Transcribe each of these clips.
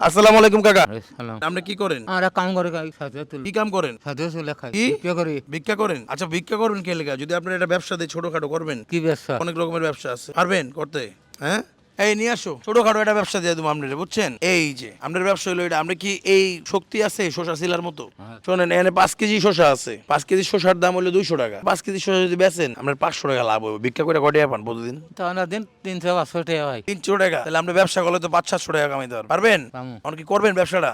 আসসালামু আলাইকুম কাকা। আপনি কি করেন? আমরা কাম করে খাই সাথে তুলি। কি কাম করেন? সাথে খাই। কি? করি। ভিক্ষা করেন? আচ্ছা ভিক্ষা করেন কে লেগা? যদি আপনার এটা ব্যবসা দিয়ে ছোটখাটো করবেন কি ব্যবসা? অনেক রকমের ব্যবসা আছে। পারবেন করতে? হ্যাঁ? এই নিয়ে আসো। ছোটখাটো একটা ব্যবসা দিয়ে দেবো আপনার বুঝছেন? এই যে আপনার ব্যবসা হলো এটা। আমরা কি এই শক্তি আছে শশা শিলার মতো? শোনেন এখানে পাঁচ কেজি শশা আছে। পাঁচ কেজি শশার দাম হলো দুইশো টাকা। পাঁচ কেজি শশা যদি বেচেন আপনার পাঁচশো টাকা লাভ হবে ভিক্ষা করে কটে পান প্রতিদিন? দিন তিনশো পাঁচশো টাকা ভাই তিনশো টাকা? তাহলে আমরা ব্যবসা করলে তো পাঁচ সাতশো টাকা কামাইতে পারবেন? পারবেন। অনেক করবেন ব্যবসাটা?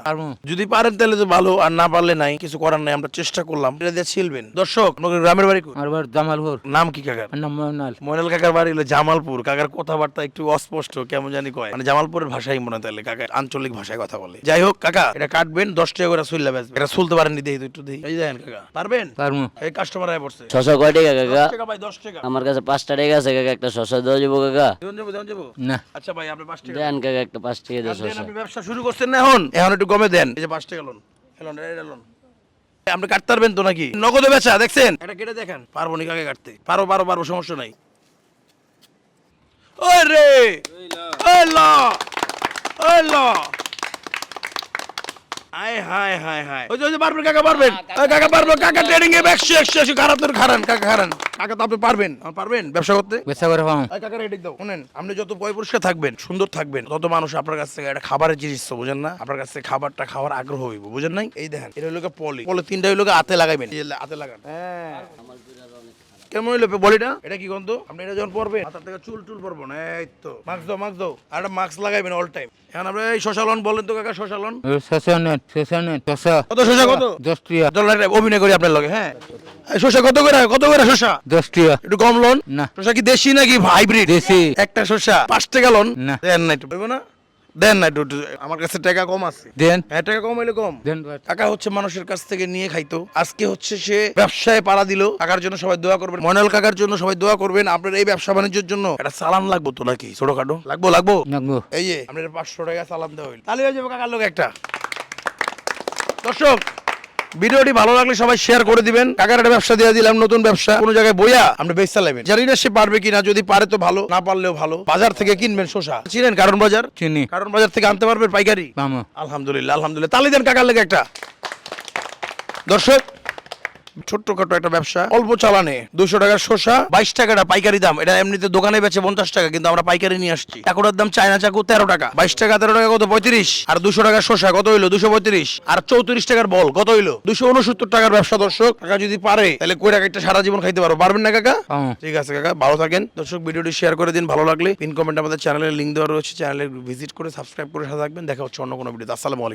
যদি পারেন তাহলে তো ভালো আর না পারলে নাই কিছু করার নাই আমরা চেষ্টা করলাম। এটা দিয়ে ছিলবেন। দর্শক গ্রামের বাড়ি আমার জামালপুর। নাম কি কাকার? নাম ময়নাল। ময়নাল কাকার বাড়ি হলো জামালপুর। কাকার কথাবার্তা একটু অস্পষ্ট। কেমন জানি কয়। মানে জামালপুরের ভাষাই মনে তাহলে কাকার আঞ্চলিক ভাষায় কথা বলে। যাই হোক কাকা এটা কাটবেন দশ টাকা করে সুইল্লা বেচবেন। এটা সুলতে পারেন নি দেখি একটু দেখি। এই দেখেন কাকা পারবেন? পারব এই কাস্টমার আয় পড়ছে। ছশো কয় টাকা কাকা? টাকা ভাই দশ টাকা। আমার কাছে পাঁচটা টাকা আছে কাকা একটা শশা দেওয়া যাব কাকা? দেন যাব দেন যাব? না। আচ্ছা ভাই আপনি পাঁচ টাকা দেন কাকা একটা পাঁচ টাকা দেন, আপনি ব্যবসা শুরু করছেন না এখন? এখন একটু কমে দেন। এই যে পাঁচ টাকা লোন এলন এটা লোন আপনি কাটতে পারবেন তো নাকি? নগদে বেচা দেখছেন? এটা কেটে দেখেন। পারব নি কাকে কাটতে? পারো পারো পারব সমস্যা নাই। ওই রে ওই ল ওই যে পারবেন কাকা পারবেন? কাকা কাকা ট্রেডিং এ একশো একশো একশো খারাপ তোর খারান কাকা খারান। কাকা তো আপনি পারবেন। পারবেন ব্যবসা করতে? ব্যবসা করে পাবো কাকা রেডি দাও। শুনেন আপনি যত পয় পরিষ্কার থাকবেন সুন্দর থাকবেন তত মানুষ আপনার কাছ থেকে একটা খাবারের জিনিস তো বুঝেন না? আপনার কাছ থেকে খাবারটা খাওয়ার আগ্রহ হইব বুঝেন নাই? এই দেখেন এটা হলো পলি। পলি তিনটা হইল হাতে যে হাতে লাগান। হ্যাঁ। কেমন হইল বলিটা? এটা কি গন্ধ? আপনি এটা যখন পরবেন থেকে চুল চুল পরবো না এই তো। মাস্ক দাও মাস্ক দাও। আর একটা মাস্ক লাগাইবেন অল টাইম এখন আপনি এই শশালন বলেন তো কাকা শশালন শশা কত শশা কত? দশ টিয়া অভিনয় করি আপনার লগে হ্যাঁ? শশা কত করে কত করে শশা? দশ টিয়া একটু কম লোন। না। শশা কি দেশি নাকি হাইব্রিড দেশি। একটা শশা পাঁচ টাকা লোন। না। দেন না একটু না? দেন না একটু। আমার কাছে টাকা কম আছে। দেন। হ্যাঁ টাকা কম হইলে কম। দেন টাকা হচ্ছে মানুষের কাছ থেকে নিয়ে খাইতো। আজকে হচ্ছে সে ব্যবসায় পাড়া দিল। কাকার জন্য সবাই দোয়া করবেন। মনাল কাকার জন্য সবাই দোয়া করবেন। আপনার এই ব্যবসা বাণিজ্যের জন্য। একটা সালাম লাগবো তো নাকি ছোটখাটো? লাগবো লাগবো? এই যে আপনার পাঁচশো টাকা সালাম দেওয়া হইল। তাহলে হয়ে যাবে কাকার লোক একটা। দর্শক ভিডিওটি ভালো লাগলে সবাই শেয়ার করে দিবেন। কাকার একটা ব্যবসা দিয়ে দিলাম নতুন ব্যবসা। কোনো জায়গায় বইয়া আমরা বেচ লাগবেন। জানি না সে পারবে কিনা যদি পারে তো ভালো না পারলেও ভালো। বাজার থেকে কিনবেন শোষা চিনেন কারণ বাজার? চিনি। কারণ বাজার থেকে আনতে পারবেন পাইকারি? আলহামদুলিল্লাহ আলহামদুলিল্লাহ। তালি দেন কাকার লেগে একটা। দর্শক ছোট্টখাটো একটা ব্যবসা অল্প চালানে দুশো টাকার শসা বাইশ টাকাটা পাইকারি দাম। এটা এমনিতে দোকানে বেচে পঞ্চাশ টাকা কিন্তু আমরা পাইকারি নিয়ে আসছি। চাকুটার দাম চায়না চাকু তেরো টাকা বাইশ টাকা তেরো টাকা কত? পঁয়ত্রিশ। আর দুশো টাকার শসা কত হইল? দুশো পঁয়ত্রিশ। আর চৌত্রিশ টাকার বল কত হইল? দুশো উনসত্তর টাকার ব্যবসা দর্শক। কাকা যদি পারে তাহলে কই টাকা একটা সারা জীবন খাইতে পারো? পারবেন না কাকা? ঠিক আছে কাকা ভালো থাকেন। দর্শক ভিডিওটি শেয়ার করে দিন ভালো লাগলে। পিন কমেন্ট আমাদের চ্যানেলের লিঙ্ক দেওয়া রয়েছে। চ্যানেলে ভিজিট করে সাবস্ক্রাইব করে সাথে থাকবেন। দেখা হচ্ছে অন্য কোনো ভিডিওতে আসসালামু আলাইকুম।